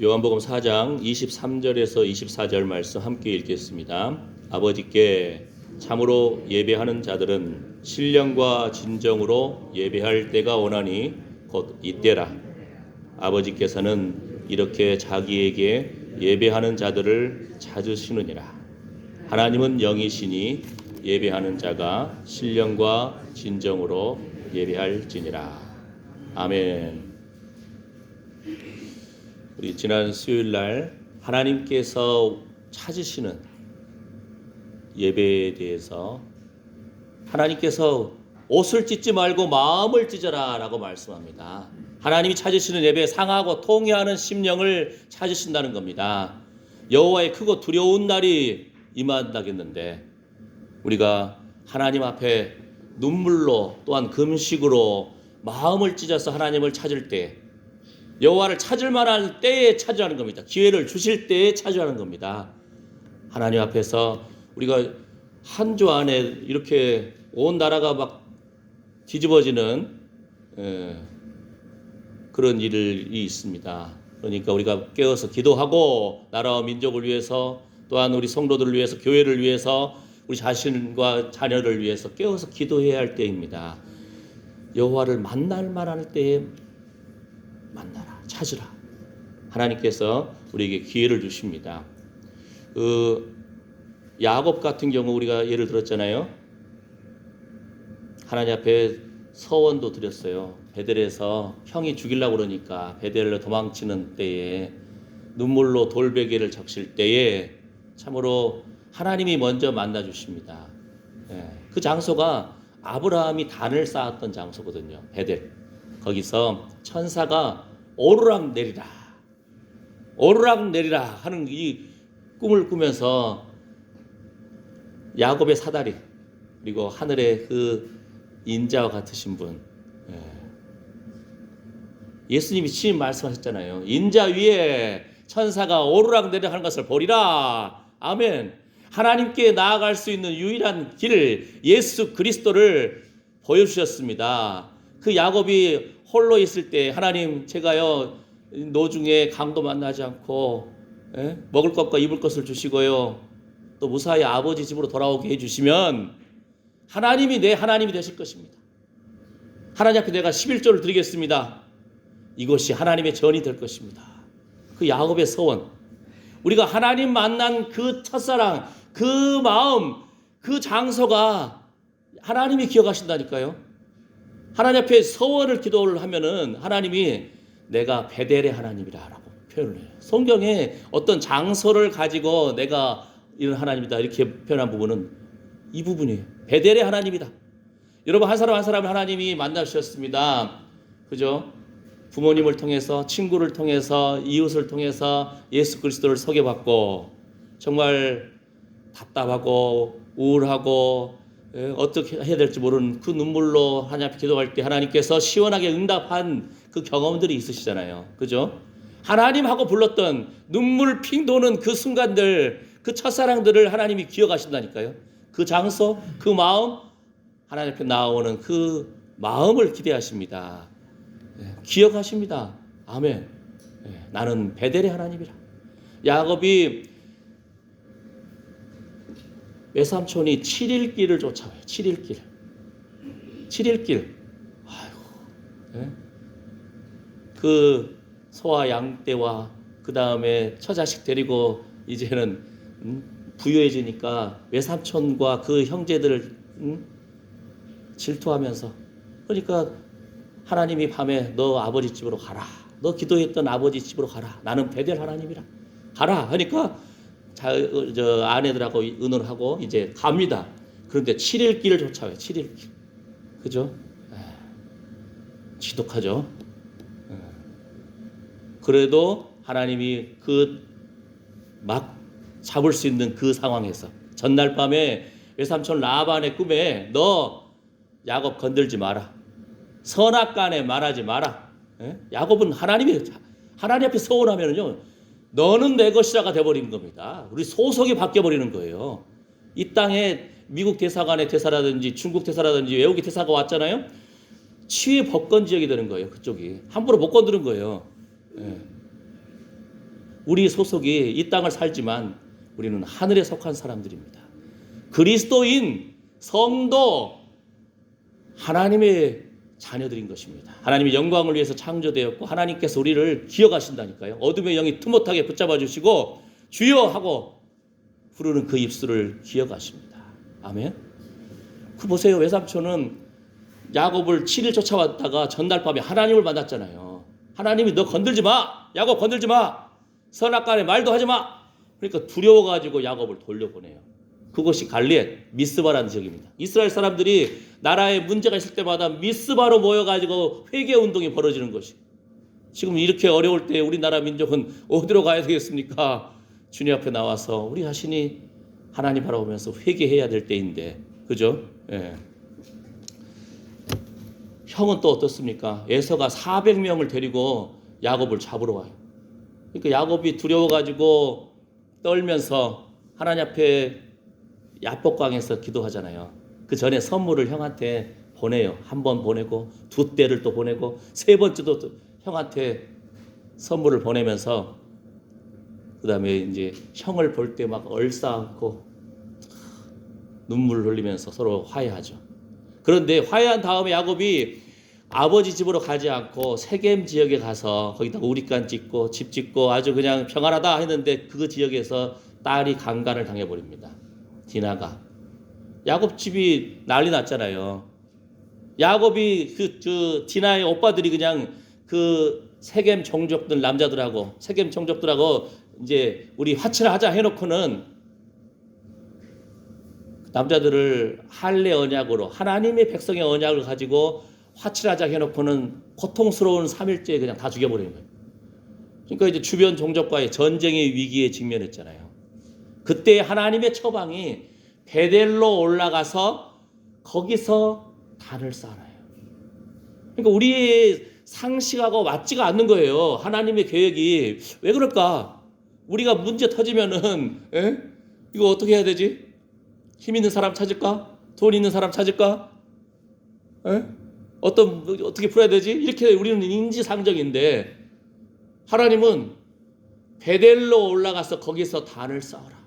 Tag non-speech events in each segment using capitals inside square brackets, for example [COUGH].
요한복음 4장 23절에서 24절 말씀 함께 읽겠습니다. 아버지께 참으로 예배하는 자들은 신령과 진정으로 예배할 때가 오나니 곧 이때라. 아버지께서는 이렇게 자기에게 예배하는 자들을 찾으시느니라. 하나님은 영이시니 예배하는 자가 신령과 진정으로 예배할지니라. 아멘. 우리 지난 수요일 날 하나님께서 찾으시는 예배에 대해서 하나님께서 옷을 찢지 말고 마음을 찢어라 라고 말씀합니다. 하나님이 찾으시는 예배 상하고 통회하는 심령을 찾으신다는 겁니다. 여호와의 크고 두려운 날이 임한다겠는데 우리가 하나님 앞에 눈물로 또한 금식으로 마음을 찢어서 하나님을 찾을 때 여호와를 찾을 만한 때에 찾으라는 겁니다. 기회를 주실 때에 찾으라는 겁니다. 하나님 앞에서 우리가 한 주 안에 이렇게 온 나라가 막 뒤집어지는 에, 그런 일이 있습니다. 그러니까 우리가 깨어서 기도하고 나라와 민족을 위해서 또한 우리 성도들을 위해서 교회를 위해서 우리 자신과 자녀를 위해서 깨어서 기도해야 할 때입니다. 여호와를 만날 만할 때에 만나라 찾으라 하나님께서 우리에게 기회를 주십니다. 그 야곱 같은 경우 우리가 예를 들었잖아요. 하나님 앞에 서원도 드렸어요. 베델에서 형이 죽이려고 그러니까 베델로 도망치는 때에 눈물로 돌베개를 적실 때에 참으로 하나님이 먼저 만나 주십니다. 예, 그 장소가 아브라함이 단을 쌓았던 장소거든요. 베델. 거기서 천사가 오르락 내리라. 오르락 내리라 하는 이 꿈을 꾸면서 야곱의 사다리 그리고 하늘의 그 인자와 같으신 분 예. 예수님이 친히 말씀하셨잖아요. 인자 위에 천사가 오르락 내리락 하는 것을 보리라. 아멘. 하나님께 나아갈 수 있는 유일한 길을 예수 그리스도를 보여주셨습니다. 그 야곱이 홀로 있을 때 하나님 제가요 노중에 강도 만나지 않고 예? 먹을 것과 입을 것을 주시고요 또 무사히 아버지 집으로 돌아오게 해주시면 하나님이 내 하나님이 되실 것입니다. 하나님 앞에 내가 11조를 드리겠습니다. 이것이 하나님의 전이 될 것입니다. 그 야곱의 서원 우리가 하나님 만난 그 첫사랑 그 마음 그 장소가 하나님이 기억하신다니까요. 하나님 앞에 서원을 기도를 하면은 하나님이 내가 베델의 하나님이라라고 표현을 해요. 성경에 어떤 장소를 가지고 내가 이런 하나님이다 이렇게 표현한 부분은 이 부분이에요. 베델의 하나님이다. 여러분 한 사람 한 사람을 하나님이 만나주셨습니다. 그죠? 부모님을 통해서 친구를 통해서 이웃을 통해서 예수 그리스도를 소개받고 정말 답답하고 우울하고 예, 어떻게 해야 될지 모르는 그 눈물로 하나님 앞에 기도할 때 하나님께서 시원하게 응답한 그 경험들이 있으시잖아요. 그죠? 하나님하고 불렀던 눈물 핑 도는 그 순간들, 그 첫사랑들을 하나님이 기억하신다니까요. 그 장소, 그 마음, 하나님 앞에 나오는 그 마음을 기대하십니다. 예, 기억하십니다. 아멘. 예, 나는 베델의 하나님이라. 야곱이 외삼촌이 7일 길을 쫓아와요. 7일 길. 7일 길. 아이고. 예? 그 소와 양떼와 그 다음에 처자식 데리고 이제는 음, 부유해지니까 외삼촌과 그 형제들을 음, 질투하면서 그러니까 하나님이 밤에 너 아버지 집으로 가라. 너 기도했던 아버지 집으로 가라. 나는 베델 하나님이라. 가라. 하니까 자, 어, 저 아내들하고 의논하고 이제 갑니다. 그런데 7일 길을 쫓아와요. 7일 길. 그죠? 에, 지독하죠. 에. 그래도 하나님이 그 막 잡을 수 있는 그 상황에서 전날 밤에 외삼촌 라반의 꿈에 너 야곱 건들지 마라. 선악간에 말하지 마라. 에? 야곱은 하나님이 하나님 앞에 서운하면은요. 너는 내 것이라가 돼버리는 겁니다. 우리 소속이 바뀌어버리는 거예요. 이 땅에 미국 대사관의 대사라든지 중국 대사라든지 외국의 대사가 왔잖아요. 치외 법권 지역이 되는 거예요. 그쪽이 함부로 못 건드는 거예요. 예. 우리 소속이 이 땅을 살지만 우리는 하늘에 속한 사람들입니다. 그리스도인 성도 하나님의 자녀들인 것입니다. 하나님의 영광을 위해서 창조되었고 하나님께서 우리를 기억하신다니까요. 어둠의 영이 틈못하게 붙잡아 주시고 주여 하고 부르는 그 입술을 기억하십니다. 아멘. 그 보세요. 외삼촌은 야곱을 7일 쫓아왔다가 전날 밤에 하나님을 만났잖아요. 하나님이 너 건들지 마. 야곱 건들지 마. 선악간에 말도 하지 마. 그러니까 두려워가지고 야곱을 돌려보내요. 그것이 갈리엣 미스바라는 지역입니다. 이스라엘 사람들이 나라에 문제가 있을 때마다 미스바로 모여가지고 회개 운동이 벌어지는 것이. 지금 이렇게 어려울 때 우리나라 민족은 어디로 가야 되겠습니까? 주님 앞에 나와서 우리 자신이 하나님 바라보면서 회개해야 될 때인데, 그죠? 예. 형은 또 어떻습니까? 에서가 400명을 데리고 야곱을 잡으러 와요. 그러니까 야곱이 두려워가지고 떨면서 하나님 앞에 야복강에서 기도하잖아요. 그 전에 선물을 형한테 보내요. 한 번 보내고 두 때를 또 보내고 세 번째도 또 형한테 선물을 보내면서 그다음에 이제 형을 볼 때 막 얼싸안고 눈물 흘리면서 서로 화해하죠. 그런데 화해한 다음에 야곱이 아버지 집으로 가지 않고 세겜 지역에 가서 거기다가 우리간 짓고 집 짓고 아주 그냥 평안하다 했는데 그 지역에서 딸이 강간을 당해버립니다. 디나가 야곱 집이 난리 났잖아요. 야곱이 그, 그 디나의 오빠들이 그냥 그 세겜 종족들 남자들하고 세겜 종족들하고 이제 우리 화치를 하자 해놓고는 남자들을 할례 언약으로 하나님의 백성의 언약을 가지고 화칠하자 해놓고는 고통스러운 3일째 그냥 다 죽여버리는 거예요. 그러니까 이제 주변 종족과의 전쟁의 위기에 직면했잖아요. 그때 하나님의 처방이 베델로 올라가서 거기서 단을 쌓아요. 그러니까 우리의 상식하고 맞지가 않는 거예요. 하나님의 계획이 왜 그럴까? 우리가 문제 터지면은 에? 이거 어떻게 해야 되지? 힘 있는 사람 찾을까? 돈 있는 사람 찾을까? 에? 어떤 어떻게 풀어야 되지? 이렇게 우리는 인지상정인데 하나님은 베델로 올라가서 거기서 단을 쌓아라.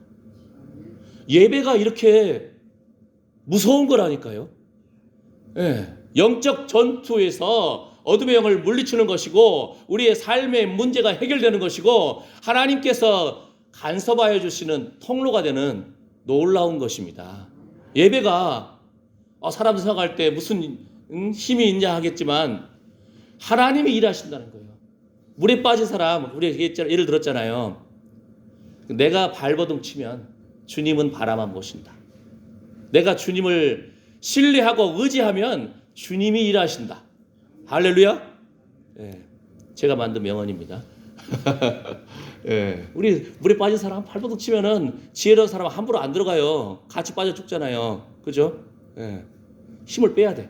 예배가 이렇게 무서운 거라니까요. 예. 영적 전투에서 어둠의 영을 물리치는 것이고 우리의 삶의 문제가 해결되는 것이고 하나님께서 간섭하여 주시는 통로가 되는 놀라운 것입니다. 예배가 어, 사람 생각할 때 무슨 음, 힘이 있냐 하겠지만 하나님이 일하신다는 거예요. 물에 빠진 사람 우리 예를 들었잖아요. 내가 발버둥 치면 주님은 바라만 보신다. 내가 주님을 신뢰하고 의지하면 주님이 일하신다. 할렐루야. 예, 제가 만든 명언입니다. [LAUGHS] 예, 우리 물에 빠진 사람 발버둥 치면은 지혜로운 사람 함부로 안 들어가요. 같이 빠져 죽잖아요. 그죠? 예, 힘을 빼야 돼.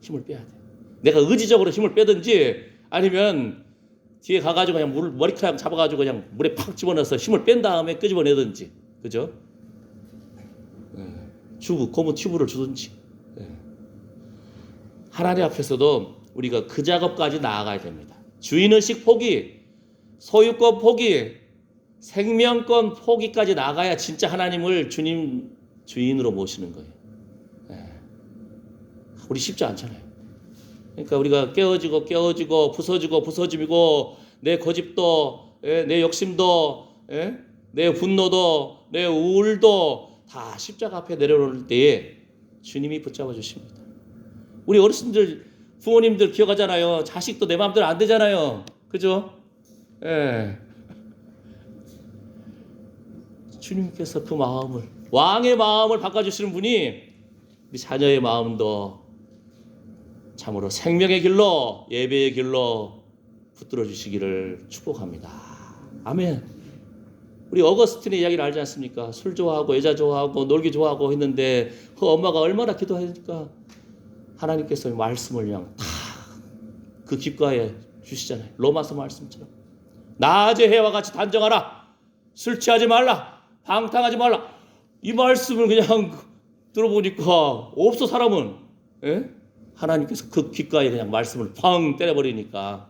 힘을 빼야 돼. 내가 의지적으로 힘을 빼든지 아니면 뒤에 가가지고 그냥 물 머리카락 잡아가지고 그냥 물에 팍 집어넣어서 힘을 뺀 다음에 끄집어내든지, 그죠? 예, 튜브 고무 튜브를 주든지. 예. 하나님 앞에서도 우리가 그 작업까지 나아가야 됩니다. 주인의식 포기, 소유권 포기, 생명권 포기까지 나가야 진짜 하나님을 주님 주인으로 모시는 거예요. 예. 우리 쉽지 않잖아요. 그러니까 우리가 깨어지고 깨어지고 부서지고 부서지고 내 고집도 예, 내 욕심도 예, 내 분노도 내 우울도 다 십자가 앞에 내려놓을 때에 주님이 붙잡아 주십니다. 우리 어르신들 부모님들 기억하잖아요. 자식도 내 마음대로 안 되잖아요. 그죠? 예. 주님께서 그 마음을 왕의 마음을 바꿔주시는 분이 우리 자녀의 마음도 참으로 생명의 길로 예배의 길로 붙들어 주시기를 축복합니다. 아멘. 우리 어거스틴의 이야기를 알지 않습니까? 술 좋아하고 여자 좋아하고 놀기 좋아하고 했는데 그 엄마가 얼마나 기도하니까 하나님께서 말씀을 그냥 탁그 귓가에 주시잖아요. 로마서 말씀처럼 낮에 해와 같이 단정하라. 술 취하지 말라. 방탕하지 말라. 이 말씀을 그냥 들어보니까 없어 사람은 예? 하나님께서 그 귓가에 그냥 말씀을 팡 때려버리니까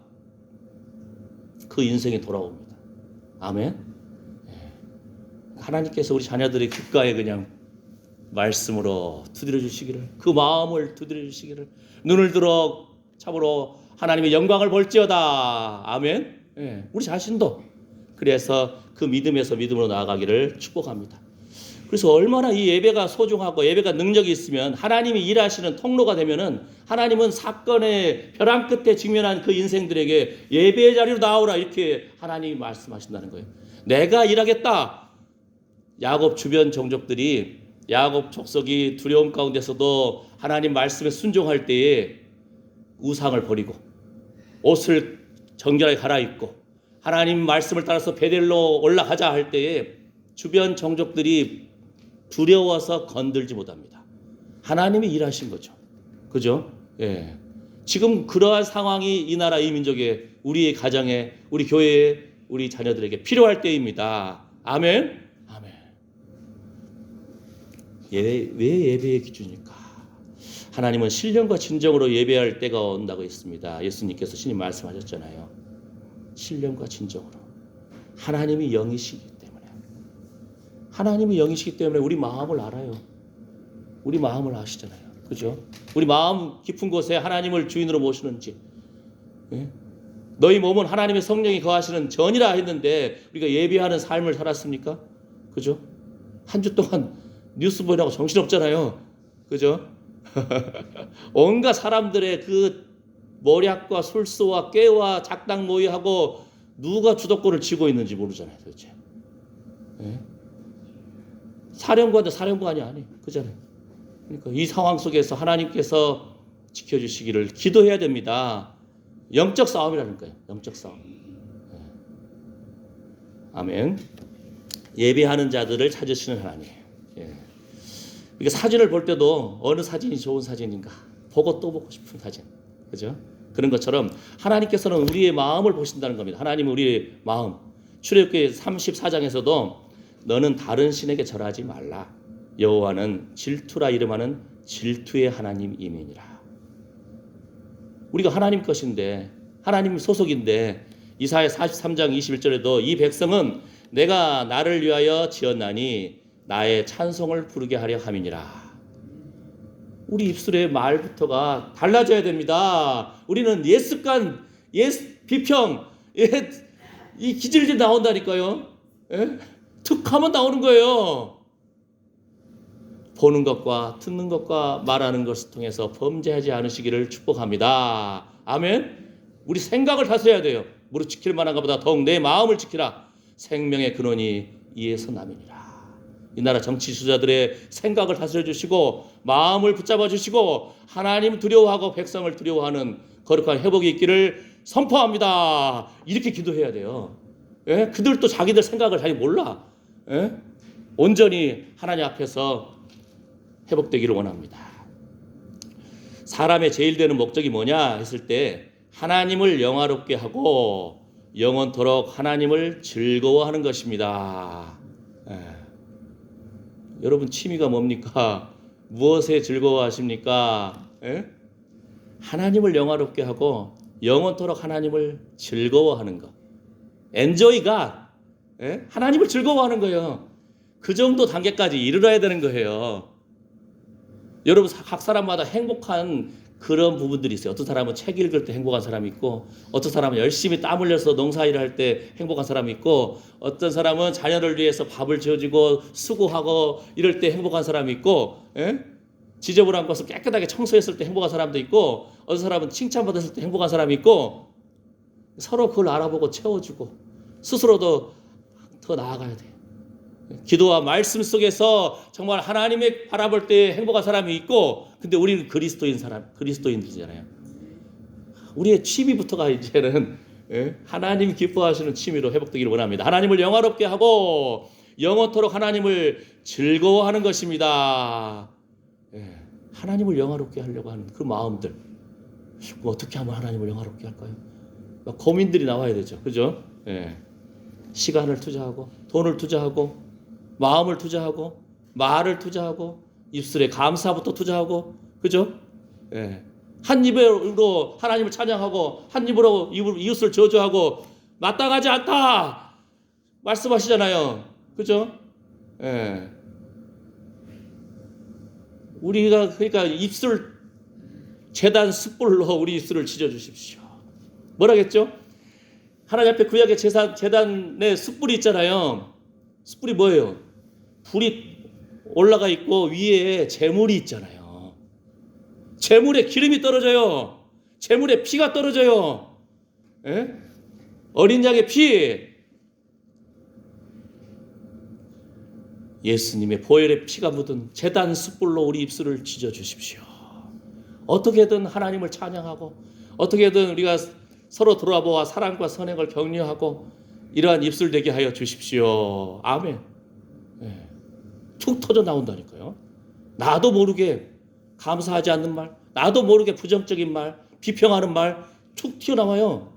그 인생이 돌아옵니다. 아멘. 예. 하나님께서 우리 자녀들의 귓가에 그냥 말씀으로 두드려 주시기를 그 마음을 두드려 주시기를 눈을 들어 참으로 하나님의 영광을 볼지어다. 아멘. 예. 우리 자신도 그래서 그 믿음에서 믿음으로 나아가기를 축복합니다. 그래서 얼마나 이 예배가 소중하고 예배가 능력이 있으면 하나님이 일하시는 통로가 되면은 하나님은 사건의 벼랑 끝에 직면한 그 인생들에게 예배의 자리로 나오라 이렇게 하나님이 말씀하신다는 거예요. 내가 일하겠다. 야곱 주변 종족들이 야곱 족속이 두려움 가운데서도 하나님 말씀에 순종할 때에 우상을 버리고 옷을 정결하게 갈아입고 하나님 말씀을 따라서 베델로 올라가자 할 때에 주변 종족들이 두려워서 건들지 못합니다. 하나님이 일하신 거죠. 그죠? 예. 지금 그러한 상황이 이 나라 이 민족에 우리의 가정에 우리 교회에 우리 자녀들에게 필요할 때입니다. 아멘. 아멘. 예배, 왜 예배의 기준일까? 하나님은 신령과 진정으로 예배할 때가 온다고 했습니다. 예수님께서 신이 말씀하셨잖아요. 신령과 진정으로. 하나님이 영이시기 때문에. 하나님이 영이시기 때문에 우리 마음을 알아요. 우리 마음을 아시잖아요. 그죠? 우리 마음 깊은 곳에 하나님을 주인으로 모시는지. 예? 너희 몸은 하나님의 성령이 거하시는 전이라 했는데 우리가 예배하는 삶을 살았습니까? 그죠? 한 주 동안 뉴스 보느라고 정신없잖아요. 그죠? [LAUGHS] 온갖 사람들의 그 머리학과 술수와 깨와 작당 모의하고 누가 주도권을 쥐고 있는지 모르잖아요, 도대체. 예? 사령관도 사령관이 아니, 그잖아요. 그러니까 이 상황 속에서 하나님께서 지켜주시기를 기도해야 됩니다. 영적 싸움이라는 거예요. 영적 싸움. 예. 아멘. 예배하는 자들을 찾으시는 하나님. 예. 이게 사진을 볼 때도 어느 사진이 좋은 사진인가 보고 또 보고 싶은 사진. 그죠? 그런 것처럼 하나님께서는 우리의 마음을 보신다는 겁니다. 하나님은 우리의 마음. 출애굽기 34장에서도 너는 다른 신에게 절하지 말라. 여호와는 질투라 이름하는 질투의 하나님 이민이라. 우리가 하나님 것인데 하나님 소속인데 이사야 43장 21절에도 이 백성은 내가 나를 위하여 지었나니 나의 찬송을 부르게 하려 함이니라. 우리 입술의 말부터가 달라져야 됩니다. 우리는 예습관, 예스 비평, 예, 이 기질이 나온다니까요. 예? 툭하면 나오는 거예요. 보는 것과 듣는 것과 말하는 것을 통해서 범죄하지 않으시기를 축복합니다. 아멘. 우리 생각을 다스려야 돼요. 무릇 지킬 만한 것보다 더욱 내 마음을 지키라. 생명의 근원이 이에서 남이니라. 이 나라 정치 주자들의 생각을 다스려 주시고 마음을 붙잡아 주시고 하나님 두려워하고 백성을 두려워하는 거룩한 회복이 있기를 선포합니다. 이렇게 기도해야 돼요. 예? 그들도 자기들 생각을 잘 몰라. 예? 온전히 하나님 앞에서 회복되기를 원합니다. 사람의 제일 되는 목적이 뭐냐 했을 때 하나님을 영화롭게 하고 영원토록 하나님을 즐거워하는 것입니다. 예. 여러분 취미가 뭡니까? 무엇에 즐거워하십니까? 예? 하나님을 영화롭게 하고 영원토록 하나님을 즐거워하는 것. 엔조이가 예? 하나님을 즐거워하는 거예요. 그 정도 단계까지 이르러야 되는 거예요. 여러분 각 사람마다 행복한 그런 부분들이 있어요. 어떤 사람은 책 읽을 때 행복한 사람이 있고, 어떤 사람은 열심히 땀 흘려서 농사일을 할 때 행복한 사람이 있고, 어떤 사람은 자녀를 위해서 밥을 지어주고 수고하고 이럴 때 행복한 사람이 있고, 예? 지저분한 것을 깨끗하게 청소했을 때 행복한 사람도 있고, 어떤 사람은 칭찬받았을 때 행복한 사람이 있고, 서로 그걸 알아보고 채워주고, 스스로도 더 나아가야 돼요. 기도와 말씀 속에서 정말 하나님의 바라볼 때 행복한 사람이 있고, 근데 우리는 그리스도인 사람, 그리스도인들이잖아요. 우리의 취미부터가 [LAUGHS] 이제는 예? 하나님 기뻐하시는 취미로 회복되기를 원합니다. 하나님을 영화롭게 하고 영원토록 하나님을 즐거워하는 것입니다. 예. 하나님을 영화롭게 하려고 하는 그 마음들. 어떻게 하면 하나님을 영화롭게 할까요? 막 고민들이 나와야 되죠. 그죠? 예. 시간을 투자하고 돈을 투자하고 마음을 투자하고 말을 투자하고 입술에 감사부터 투자하고 그죠? 예. 한 입으로 하나님을 찬양하고 한 입으로 이웃을 저주하고 마땅하지 않다. 말씀하시잖아요. 그죠? 예. 우리가 그러니까 입술 재단 숯불로 우리 입술을 지져 주십시오. 뭐라겠죠? 하나님 앞에 구약의 제사, 재단에 숯불이 있잖아요. 숯불이 뭐예요? 불이 올라가 있고 위에 재물이 있잖아요. 재물에 기름이 떨어져요. 재물에 피가 떨어져요. 예? 어린 양의 피. 예수님의 보혈의 피가 묻은 재단 숯불로 우리 입술을 지져 주십시오. 어떻게든 하나님을 찬양하고 어떻게든 우리가 서로 돌아보아 사랑과 선행을 격려하고 이러한 입술 되게 하여 주십시오. 아멘. 예. 툭 터져 나온다니까요. 나도 모르게 감사하지 않는 말, 나도 모르게 부정적인 말, 비평하는 말 툭 튀어나와요.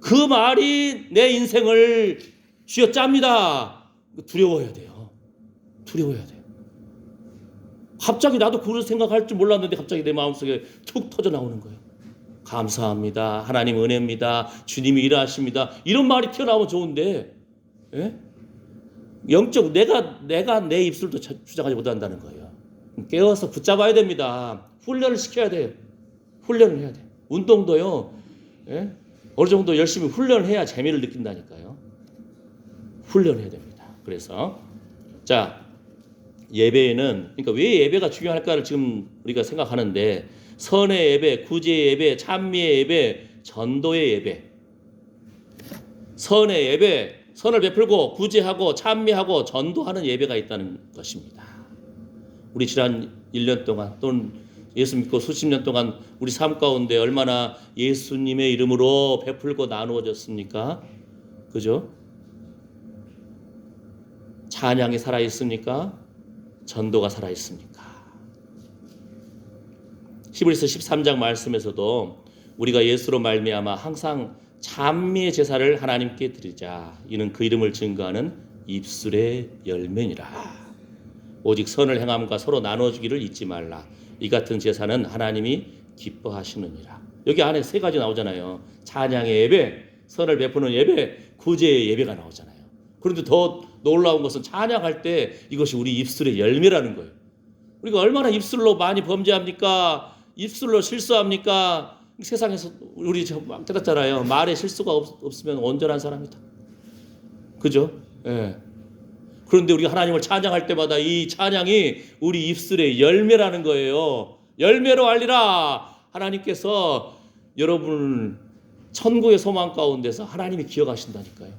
그 말이 내 인생을 쥐어짭니다. 두려워야 돼요. 두려워야 돼요. 갑자기 나도 그런 생각할 줄 몰랐는데 갑자기 내 마음속에 툭 터져 나오는 거예요. 감사합니다. 하나님 은혜입니다. 주님이 일하십니다. 이런 말이 튀어나오면 좋은데, 예? 영적 내가 내가 내 입술도 자- 주장하지 못한다는 거예요. 깨워서 붙잡아야 됩니다. 훈련을 시켜야 돼요. 훈련을 해야 돼. 요 운동도요. 예? 어느 정도 열심히 훈련을 해야 재미를 느낀다니까요. 훈련해야 됩니다. 그래서 자 예배에는 그러니까 왜 예배가 중요할까를 지금 우리가 생각하는데 선의 예배, 구제의 예배, 찬미의 예배, 전도의 예배, 선의 예배, 선을 베풀고 구제하고 찬미하고 전도하는 예배가 있다는 것입니다. 우리 지난 1년 동안 또는 예수 믿고 수십 년 동안 우리 삶 가운데 얼마나 예수님의 이름으로 베풀고 나누어졌습니까? 그죠? 찬양이 살아 있습니까? 전도가 살아 있습니까? 히브리서 13장 말씀에서도 우리가 예수로 말미암아 항상 찬미의 제사를 하나님께 드리자. 이는 그 이름을 증거하는 입술의 열매니라. 오직 선을 행함과 서로 나눠주기를 잊지 말라. 이 같은 제사는 하나님이 기뻐하시느니라. 여기 안에 세 가지 나오잖아요. 찬양의 예배, 선을 베푸는 예배, 구제의 예배가 나오잖아요. 그런데 더 놀라운 것은 찬양할 때 이것이 우리 입술의 열매라는 거예요. 우리가 얼마나 입술로 많이 범죄합니까? 입술로 실수합니까? 세상에서 우리 저막 깨닫잖아요. 말에 실수가 없, 없으면 온전한 사람이다. 그죠? 예. 그런데 우리가 하나님을 찬양할 때마다 이 찬양이 우리 입술의 열매라는 거예요. 열매로 알리라. 하나님께서 여러분을 천국의 소망 가운데서 하나님이 기억하신다니까요.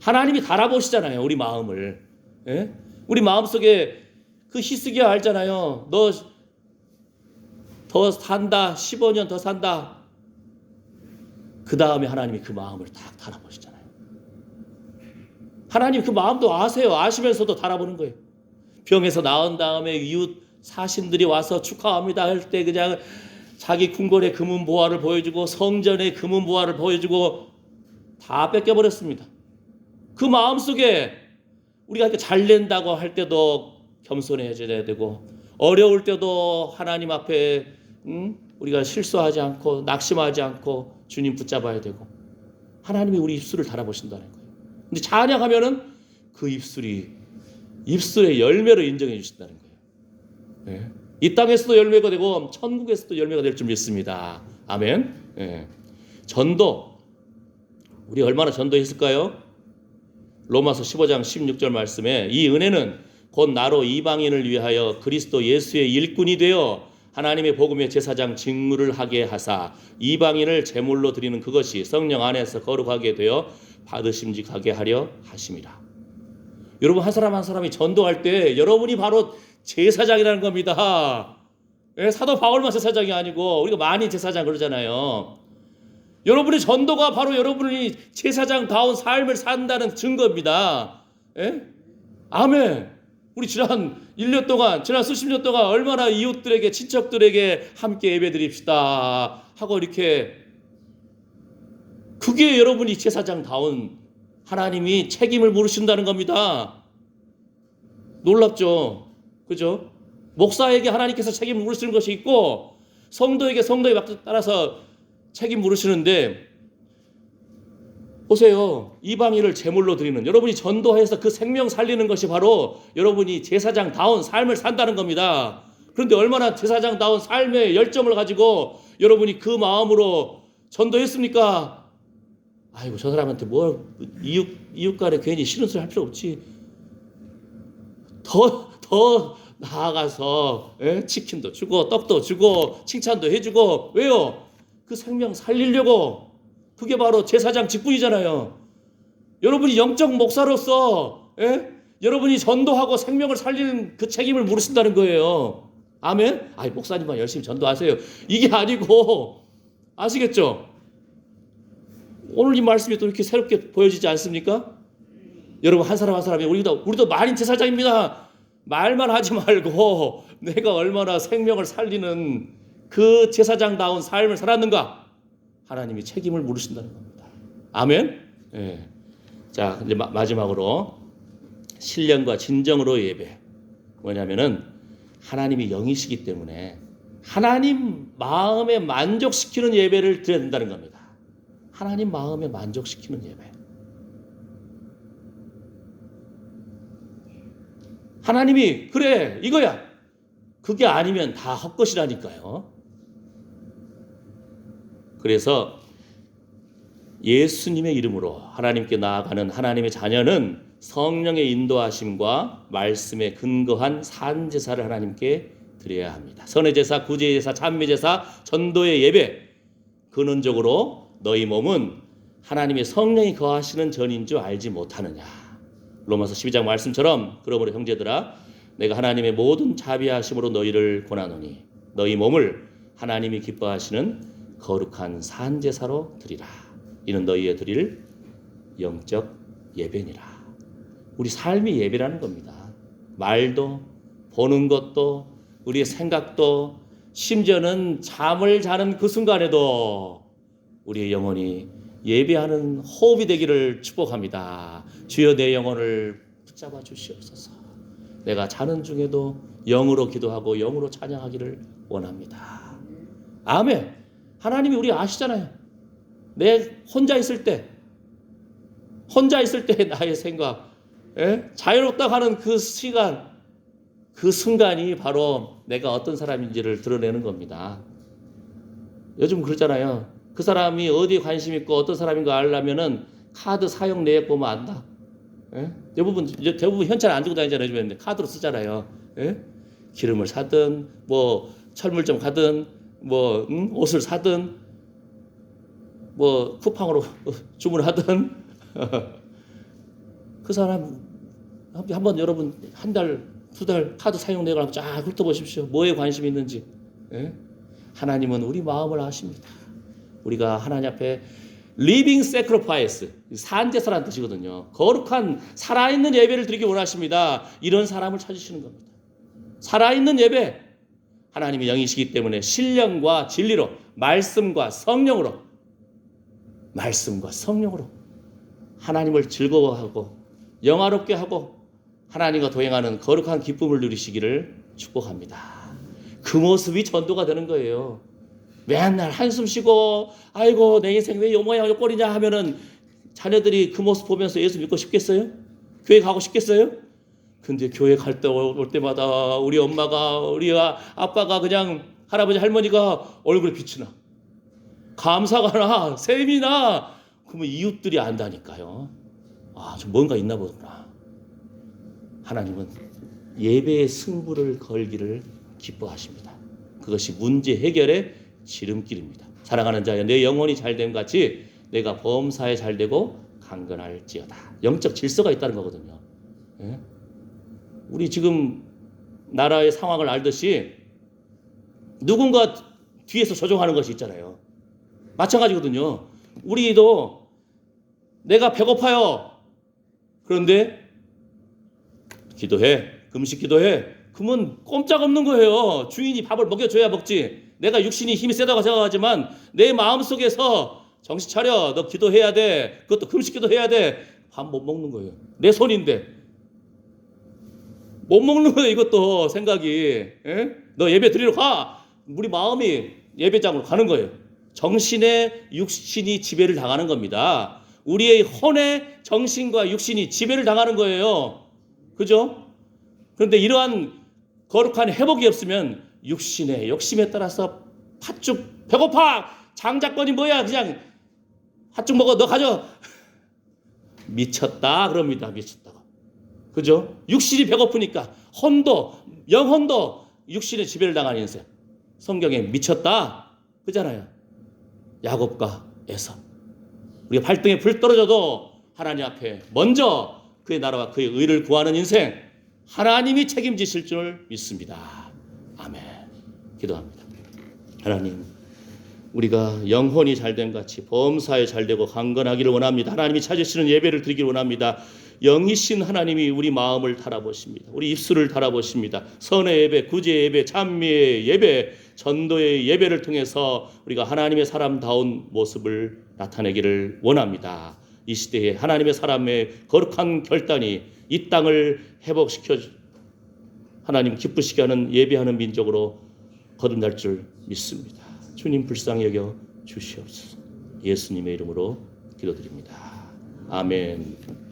하나님이 달아보시잖아요. 우리 마음을. 예? 우리 마음속에 그 히스기야 알잖아요. 너 더 산다. 15년 더 산다. 그 다음에 하나님이 그 마음을 딱 달아보시잖아요. 하나님 그 마음도 아세요. 아시면서도 달아보는 거예요. 병에서 나은 다음에 이웃 사신들이 와서 축하합니다 할 때 그냥 자기 궁궐의 금은 보화를 보여주고 성전의 금은 보화를 보여주고 다 뺏겨버렸습니다. 그 마음 속에 우리가 이렇게 잘 낸다고 할 때도 겸손해져야 되고 어려울 때도 하나님 앞에 음? 우리가 실수하지 않고 낙심하지 않고 주님 붙잡아야 되고 하나님이 우리 입술을 달아보신다는 거예요. 근데 찬양하면은 그 입술이 입술의 열매로 인정해 주신다는 거예요. 예. 이 땅에서도 열매가 되고 천국에서도 열매가 될 줄 믿습니다. 아멘. 예. 전도 우리 얼마나 전도했을까요? 로마서 15장 16절 말씀에 이 은혜는 곧 나로 이방인을 위하여 그리스도 예수의 일꾼이 되어 하나님의 복음의 제사장 직무를 하게 하사 이방인을 제물로 드리는 그것이 성령 안에서 거룩하게 되어 받으심직하게 하려 하심이라. 여러분 한 사람 한 사람이 전도할 때 여러분이 바로 제사장이라는 겁니다. 예, 사도 바울만 제사장이 아니고 우리가 많이 제사장 그러잖아요. 여러분의 전도가 바로 여러분이 제사장다운 삶을 산다는 증거입니다. 예? 아멘. 우리 지난 1년 동안, 지난 수십 년 동안 얼마나 이웃들에게, 친척들에게 함께 예배 드립시다 하고 이렇게 그게 여러분이 제사장다운 하나님이 책임을 물으신다는 겁니다. 놀랍죠? 그죠? 목사에게 하나님께서 책임을 물으시는 것이 있고 성도에게 성도에 따라서 책임 물으시는데 보세요. 이방인을 제물로 드리는 여러분이 전도해서 그 생명 살리는 것이 바로 여러분이 제사장다운 삶을 산다는 겁니다. 그런데 얼마나 제사장다운 삶의 열정을 가지고 여러분이 그 마음으로 전도했습니까? 아이고 저 사람한테 뭐 이웃 이웃 간에 괜히 싫은 소리 할 필요 없지. 더 더 나아가서 예? 치킨도 주고 떡도 주고 칭찬도 해주고 왜요? 그 생명 살리려고 그게 바로 제사장 직분이잖아요. 여러분이 영적 목사로서 예? 여러분이 전도하고 생명을 살리는 그 책임을 물으신다는 거예요. 아멘? 아이 목사님만 열심히 전도하세요. 이게 아니고 아시겠죠? 오늘 이 말씀이 또 이렇게 새롭게 보여지지 않습니까? 여러분 한 사람 한 사람이 우리도 우리도 만인 제사장입니다. 말만 하지 말고 내가 얼마나 생명을 살리는 그 제사장다운 삶을 살았는가 하나님이 책임을 물으신다는 겁니다. 아멘. 예. 자 이제 마, 마지막으로 신령과 진정으로 예배 뭐냐면은 하나님이 영이시기 때문에 하나님 마음에 만족시키는 예배를 드려야 된다는 겁니다. 하나님 마음에 만족시키는 예배. 하나님이 그래 이거야. 그게 아니면 다 헛것이라니까요. 그래서 예수님의 이름으로 하나님께 나아가는 하나님의 자녀는 성령의 인도하심과 말씀에 근거한 산 제사를 하나님께 드려야 합니다. 선의 제사, 구제 제사, 찬미 제사, 전도의 예배 근원적으로 너희 몸은 하나님의 성령이 거하시는 전인 줄 알지 못하느냐. 로마서 12장 말씀처럼 그러므로 형제들아 내가 하나님의 모든 자비하심으로 너희를 권하노니 너희 몸을 하나님이 기뻐하시는 거룩한 산 제사로 드리라. 이는 너희의 드릴 영적 예배니라. 우리 삶이 예배라는 겁니다. 말도 보는 것도 우리의 생각도 심지어는 잠을 자는 그 순간에도 우리의 영혼이 예배하는 호흡이 되기를 축복합니다. 주여 내 영혼을 붙잡아 주시옵소서. 내가 자는 중에도 영으로 기도하고 영으로 찬양하기를 원합니다. 아멘. 하나님이 우리 아시잖아요. 내 혼자 있을 때, 혼자 있을 때 [LAUGHS] 나의 생각, 예? 자유롭다 하는 그 시간, 그 순간이 바로 내가 어떤 사람인지를 드러내는 겁니다. 요즘 그러잖아요. 그 사람이 어디에 관심 있고 어떤 사람인가 알려면은 카드 사용 내역 보면 안다. 예? 대부분 대부분 현찰 안 들고 다니잖아요. 카드로 쓰잖아요. 예? 기름을 사든 뭐 철물점 가든 뭐 음? 옷을 사든 뭐 쿠팡으로 [LAUGHS] 주문하든 [LAUGHS] 그 사람 한번 여러분 한 달 두 달 카드 사용 내역을 한번 쫙 훑어보십시오. 뭐에 관심이 있는지. 예? 하나님은 우리 마음을 아십니다. 우리가 하나님 앞에 living sacrifice 산제사라는 뜻이거든요. 거룩한 살아있는 예배를 드리기 원하십니다. 이런 사람을 찾으시는 겁니다. 살아있는 예배 하나님의 영이시기 때문에 신령과 진리로 말씀과 성령으로 말씀과 성령으로 하나님을 즐거워하고 영화롭게 하고 하나님과 동행하는 거룩한 기쁨을 누리시기를 축복합니다. 그 모습이 전도가 되는 거예요. 맨날 한숨 쉬고 아이고 내 인생 왜 요 모양 요 꼴이냐 하면은 자녀들이 그 모습 보면서 예수 믿고 싶겠어요? 교회 가고 싶겠어요? 근데 교회 갈 때 올 때마다 우리 엄마가 우리 아빠가 그냥 할아버지 할머니가 얼굴에 빛이 나 감사가 나 셈이 나 그러면 이웃들이 안다니까요. 아, 좀 뭔가 있나 보구나. 하나님은 예배의 승부를 걸기를 기뻐하십니다. 그것이 문제 해결의 지름길입니다. 사랑하는 자여 내 영혼이 잘됨 같이 내가 범사에 잘되고 강건할지어다. 영적 질서가 있다는 거거든요. 예? 우리 지금 나라의 상황을 알듯이 누군가 뒤에서 조종하는 것이 있잖아요. 마찬가지거든요. 우리도 내가 배고파요. 그런데 기도해. 금식 기도해. 그러면 꼼짝없는 거예요. 주인이 밥을 먹여줘야 먹지. 내가 육신이 힘이 세다고 생각하지만 내 마음속에서 정신 차려. 너 기도해야 돼. 그것도 금식 기도해야 돼. 밥 못 먹는 거예요. 내 손인데. 못 먹는 거예요. 이것도 생각이. 에? 너 예배 드리러 가. 우리 마음이 예배장으로 가는 거예요. 정신의 육신이 지배를 당하는 겁니다. 우리의 혼의 정신과 육신이 지배를 당하는 거예요. 그죠? 그런데 이러한 거룩한 회복이 없으면 육신의 욕심에 따라서 팥죽 배고파 장자권이 뭐야 그냥 팥죽 먹어 너 가져 [LAUGHS] 미쳤다 그럽니다 미쳤다고 그죠? 육신이 배고프니까 혼도 영혼도 육신의 지배를 당하는 인생 성경에 미쳤다 그잖아요 야곱과 에서 우리가 발등에 불 떨어져도 하나님 앞에 먼저 그의 나라와 그의 의를 구하는 인생 하나님이 책임지실 줄 믿습니다. 아멘. 기도합니다. 하나님, 우리가 영혼이 잘된 같이 범사에 잘되고 강건하기를 원합니다. 하나님이 찾으시는 예배를 드리기를 원합니다. 영이신 하나님이 우리 마음을 달아보십니다. 우리 입술을 달아보십니다. 선의 예배, 구제 예배, 찬미의 예배, 전도의 예배를 통해서 우리가 하나님의 사람다운 모습을 나타내기를 원합니다. 이 시대에 하나님의 사람의 거룩한 결단이 이 땅을 회복시켜 하나님 기쁘시게 하는 예배하는 민족으로 거듭날 줄 믿습니다. 주님 불쌍히 여겨 주시옵소서. 예수님의 이름으로 기도드립니다. 아멘.